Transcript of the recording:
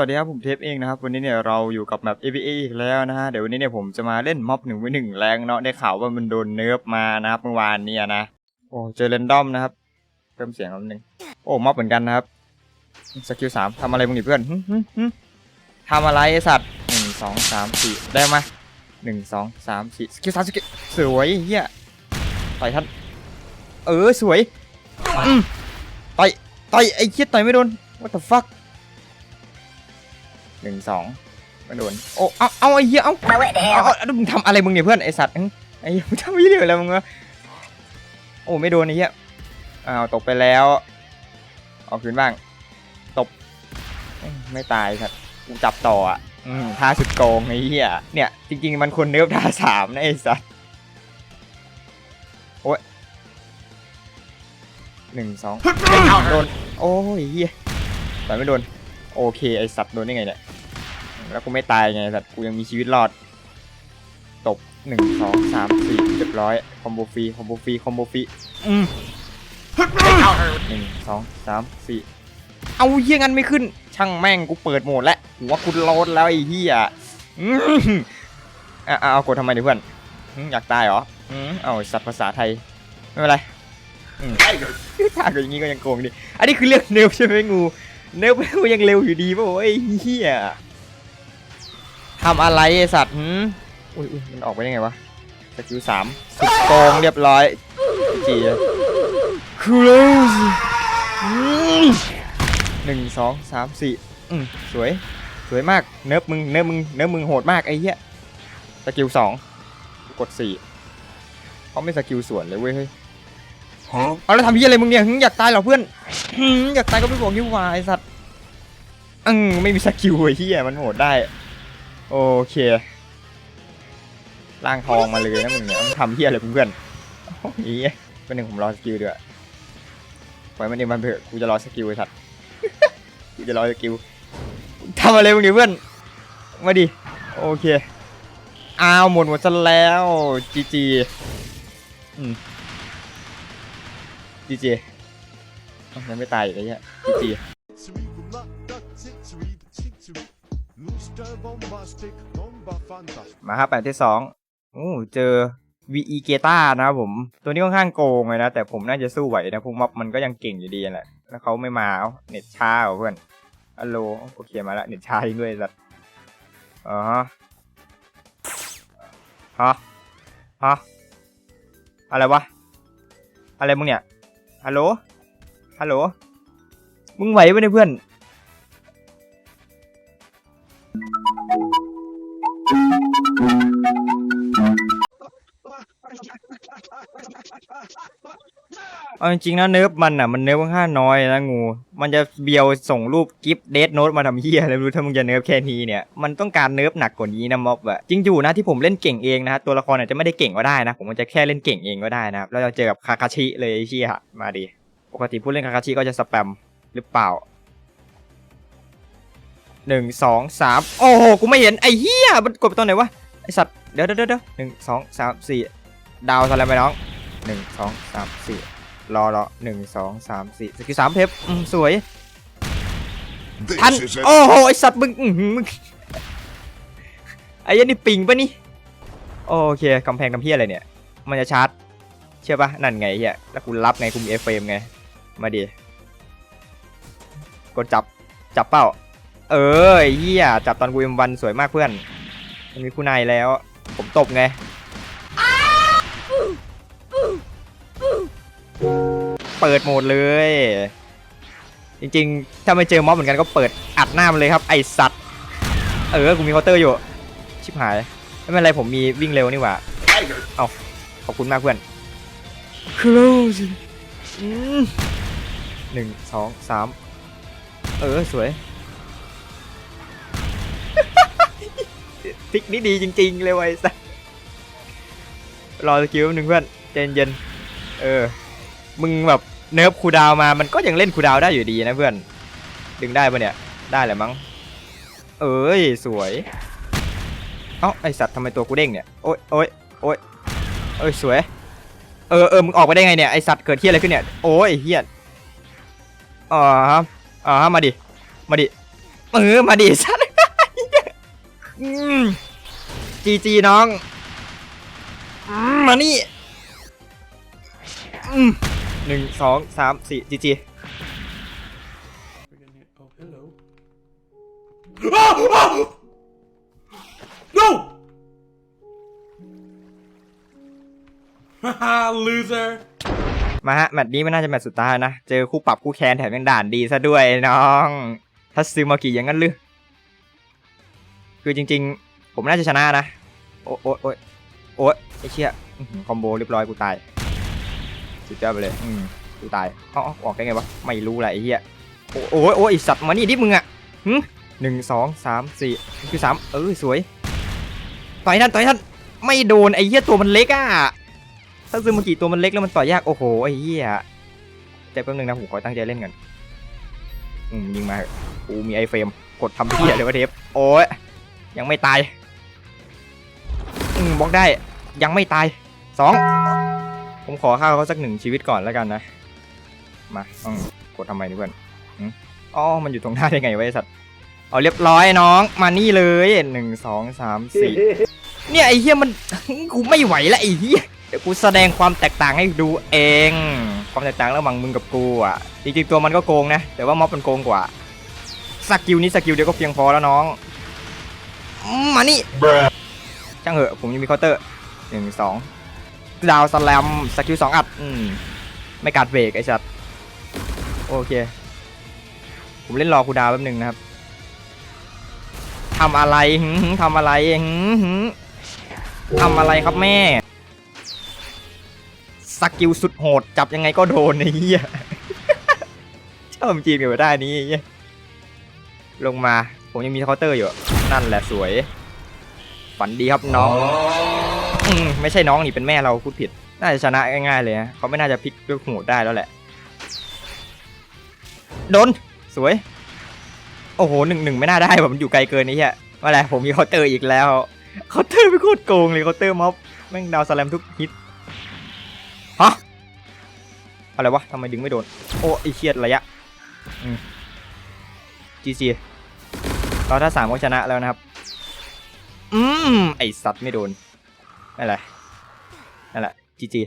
สวัสดีครับผมเทปเองนะครับวันนี้เนี่ยเราอยู่กับแมป APA อีกแล้วนะฮะเดี๋ยววันนี้เนี่ยผมจะมาเล่นม็อบหนึ่งวิหนึ่งแรงเนาะได้ข่าวว่ามันโดนเนิร์ฟมานะครับเมื่อวานเนี่ยนะโอ้เจอเรนดอมนะครับเพิ่มเสียงนิดนึงโอ้ม็อบเหมือนกันนะครับสกิลสามทำอะไรมึงดิเพื่อนหึหึหึทำอะไรไอสัตว์หนึ่งสองสามสี่ได้ไหมหนึ่งสองสามสี่สกิลสามสกิลสวยเฮียต่อยท่านเออสวยต่อยต่อยไอ้เหี้ยต่อยไม่โดน what the fuck หนึ่งสองม่โดนโอ้เอาเอาไอ้เหี้ยเอาเอาเอามึงทำอะไรมึงเนี่ยเพื่อนไอสัตว์ไอ้เหี้ยมึงทำยี่เหลืออะไรมึงวะโอ้ไม่โดนไอ้เหี้ยอ้าวตกไปแล้วเอาคืนบ้างตบไม่ตายครับกูจับต่ออะท่าสุดโกงไอ้เหี้ยเนี่ยจริงๆมันคนเนิร์ฟท่าสามนะไอ้สัตว์โอ้ยหนึ่งสองโดนโอ้ยเหี้ยต่อยไม่โดน โอเคไอสัตว์โดนได้ไงเนี่ย แล้วกูไม่ตายไงสัตว์กูยังมีชีวิตรอด ตบหนึ่งสองสามสี่เรียบร้อย คอมโบฟรี คอมโบฟรี คอมโบฟรี อืมหนึ่งสองสามสี่เอาเฮี้ยงั้นไม่ขึ้น ช่างแม่งกูเปิดโหมดแล้วหัวกูโหลดแล้วไอ้เหี้ยอืมอะอะเอากดทำไมเนี่ยเพื่อนอืมอยากตายเหรออืมเอาสัตว์ภาษาไทย ไม่เป็นไรอืมถ้าเกิดอย่างงี้ก็ยังโกงดิ อันนี้คือเรื่องเนิร์ฟใช่ไหมงู เนิร์ฟกูยังเร็วอยู่ดีป่าวะไอ้เหี้ยทำอะไรไอ้สัตว์หืมอุ้ยอุ้ยมันออกไปได้ไงวะสกิลสามสุดโกงเรียบร้อยจีครูสหนึ่งสองสามสี่อืมสวย สวยมาก เนิร์ฟมึง เนิร์ฟมึง เนิร์ฟมึงโหดมากไอ้เหี้ย สกิลสองกดสี่เขาไม่สกิลสวนเลยเว้ยเฮ้ยเอาแล้วทำเหี้ยอะไรมึงเนี่ยหึอยากตายเหรอเพื่อนหืม อยากตายก็ไม่บอกยิ้ววายสัตว์อืมไม่มีสกิลไอ้เหี้ยมันโหดได้ โอเคร่างทองมาเลยนะมึงเนี่ยมึงทำเหี้ยอะไรเพื่อนโอ้ยเป็นหนึ่งผมรอสกิลด้วยปล่อยมันเองมันเถอะกูจะรอสกิลไอ้สัตว์กูจะรอสกิลทำอะไรมึงเนี่ยเพื่อนมาดิโอเคอ้าวหมดหมดซะแล้วจีจีอืมจีจี ยังไม่ตายอีกเลยเนี่ยจีมาครับแปดที่สองโอ้เจอ VE เกต้านะครับผม ตัวนี้ค่อนข้างโกงเลยนะ แต่ผมน่าจะสู้ไหวนะพวกม็อบมันก็ยังเก่งอยู่ดีแหละแล้วเขาไม่มาเอ้าเน็ตช้าเหรอเพื่อนฮัลโลโอเคมาล้วเน็ตช้าด้วยสัตว์อ๋อฮะฮะฮะอะไรวะ อะไรมึงเนี่ยฮัลโหล ฮัลโหล มึงไหวปะเนี่ยเพื่อนเอาจริงๆนะเนิร์ฟมันอะมันเนิร์ฟค่อนข้างน้อยนะงู มันจะเบียวส่งรูปกิฟต์เดทโนตมาทำเฮียอะไรไม่รู้ถ้ามึงจะเนิร์ฟแค่นี้เนี่ยมันต้องการเนิร์ฟหนักกว่านี้นะม็อบอะจริงอยู่นะที่ผมเล่นเก่งเองนะฮะตัวละครอาจจะไม่ได้เก่งก็ได้นะ ผมมันจะแค่เล่นเก่งเองก็ได้นะครับแล้วเราเจอกับคาคาชิเลยไอ้เฮียมาดิ ปกติผู้เล่นคาคาชิก็จะสแปมหรือเปล่าหนึ่งสองสามโอ้โห กูไม่เห็น ไอ้เฮียมันกดไปตอนไหนวะ ไอสัตว์ เดี๋ยวเดี๋ยวเดี๋ยวหนึ่งสองสามสี่ดาวอะไรไปน้องหนึ่งสองสามสี่รอรอหนึ่งสองสามสี่สกิลสามเพปอืมสวย ทัน This is a โอ้โห ไอสัตว์มึงอื้อหือมึงไอ้ยันนี่ปิงปะนี่ โอเคกำแพงทำเพี้ยอะไรเนี่ย มันจะชาร์จ เชื่อปะนั่นไงเฮียแล้วกูรับไงกูมีเอฟเฟมไง มาดิกดจับจับเป้า เออไอ้เฮียจับตอนกูเอ็มวันสวยมากเพื่อน มันมีคู่นายแล้ว ผมตบไงเปิดโหมดเลย จริงๆ ถ้าไม่เจอม็อบเหมือนกันก็เปิดอัดหน้ามันเลยครับ ไอสัตว์ เออ กูมีเคาน์เตอร์อยู่ ชิบหาย ไม่เป็นไรผมมีวิ่งเร็วนี่หว่า เอาขอบคุณมากเพื่อน close อืม หนึ่งสองสามเออ สวยทิกนี่ดีจริง ๆ เลยไอ้สัสรอสกิลแป๊บนึงเพื่อนใจเย็นๆเออ มึงแบบเนิร์ฟคูลดาวน์มามันก็ยังเล่นคูลดาวน์ได้อยู่ดีนะเพื่อน ดึงได้ปะเนี่ย ได้แหละมั้ง เอ้ย สวย เอ้า ไอสัตว์ทำไมตัวกูเด้งเนี่ย โอ๊ยโอ๊ยโอ๊ยเอ้ย สวย เออเออมึงออกไปได้ไงเนี่ย ไอสัตว์เกิดเฮียอะไรขึ้นเนี่ย โอ้ยเฮีย อ๋อฮะอ๋อฮะมาดิ มาดิเออมาดิสัตว์จีจีน้องมานี่หนึ่งสองสามสี่จีจี Oh, hello. Oh, oh! No! Haha, loser. มาฮะแมตช์นี้ไม่น่าจะแมตช์สุดท้ายนะ เจอคู่ปรับคู่แคนแถมยังด่านดีซะด้วยน้องถ้าซื้อมากี่อย่างนั้นหรือคือจริง ๆ ผมน่าจะชนะนะ โอ้โอ้โอ้ยโอ้ยไอ้เชี่ยคอมโบเรียบร้อยกูตายสุดยอดไปเลยอืมกูตายอ๋อออกได้ไงวะไม่รู้แหละไอ้เหี้ยโอ้โอ้ยโอ้ยไอสัตว์มานี่ดิมึงอะหึหนึ่งสองสามสี่นี่คือสามเออสวยต่อยท่านต่อยท่านไม่โดนไอ้เหี้ยตัวมันเล็กอะ ถ้าซึมากิตัวมันเล็กแล้วมันต่อยาก โอ้โห ไอ้เหี้ยใจแป๊บนึงนะผมขอตั้งใจเล่นก่อนอืมยิงมาอูมีไอเฟรมกดทำเหี้ยเลยวะเทปโอ้ยยังไม่ตาย อืมบล็อกได้ ยังไม่ตายสองผมขอฆ่าเขาสักหนึ่งชีวิตก่อนแล้วกันนะ มาอืมกดทำไมนี่เพื่อนอ๋อ มันอยู่ตรงหน้าได้ไงวะไอสัตว์ เอาเรียบร้อยน้อง มานี่เลยหนึ่งสองสามสี่เนี่ยไอเหี้ยมันกูไม่ไหวแล้วไอเหี้ย เดี๋ยวกูแสดงความแตกต่างให้ดูเอง ความแตกต่างระหว่างมึงกับกูอะจริงๆตัวมันก็โกงนะ แต่ว่าม็อบมันโกงกว่าสกิลนี้สกิลเดียวก็เพียงพอแล้วน้องมานี่ช่างเหอะผมยังมีเคาน์เตอร์หนึ่งสองดาวสแลมสกิลสองอัดอืมไม่กัดเบรกไอ้สัตว์โอเค ผมเล่นรอคูดาวแป๊บหนึ่งนะครับทำอะไรทำอะไรทำอะไรครับแม่ สกิลสุดโหด จับยังไงก็โดนไอ้เหี้ยชอบจีมอยู่ได้นี้ไอ้เหี้ยลงมา ผมยังมีเคาน์เตอร์อยู่ นั่นแหละสวย ฝันดีครับน้องอืไม่ใช่น้องนี่เป็นแม่เราพูดผิด น่าจะชนะง่ายๆเลยนะเขาไม่น่าจะพลิกด้วยโหดได้แล้วแหละ โดน สวย โอ้โหหนึ่งหนึ่งไม่น่าได้ผมนอยู่ไกลเกินนี่เหี้ยว่าแหละผมมีเคาน์เตอร์อีกแล้วเคาน์เตอร์ไม่โคตรโกงเลยเคาน์เตอร์ม็อบแม่งดาวสแลมทุกฮิต อะไรวะทำไมดึงไม่โดน โอ้ไอเชียดระยะจีจีเราถ้าสามก็ชนะแล้วนะครับ อืมไอสัตว์ไม่โดนนั่นแหละนั่นแหละจีจี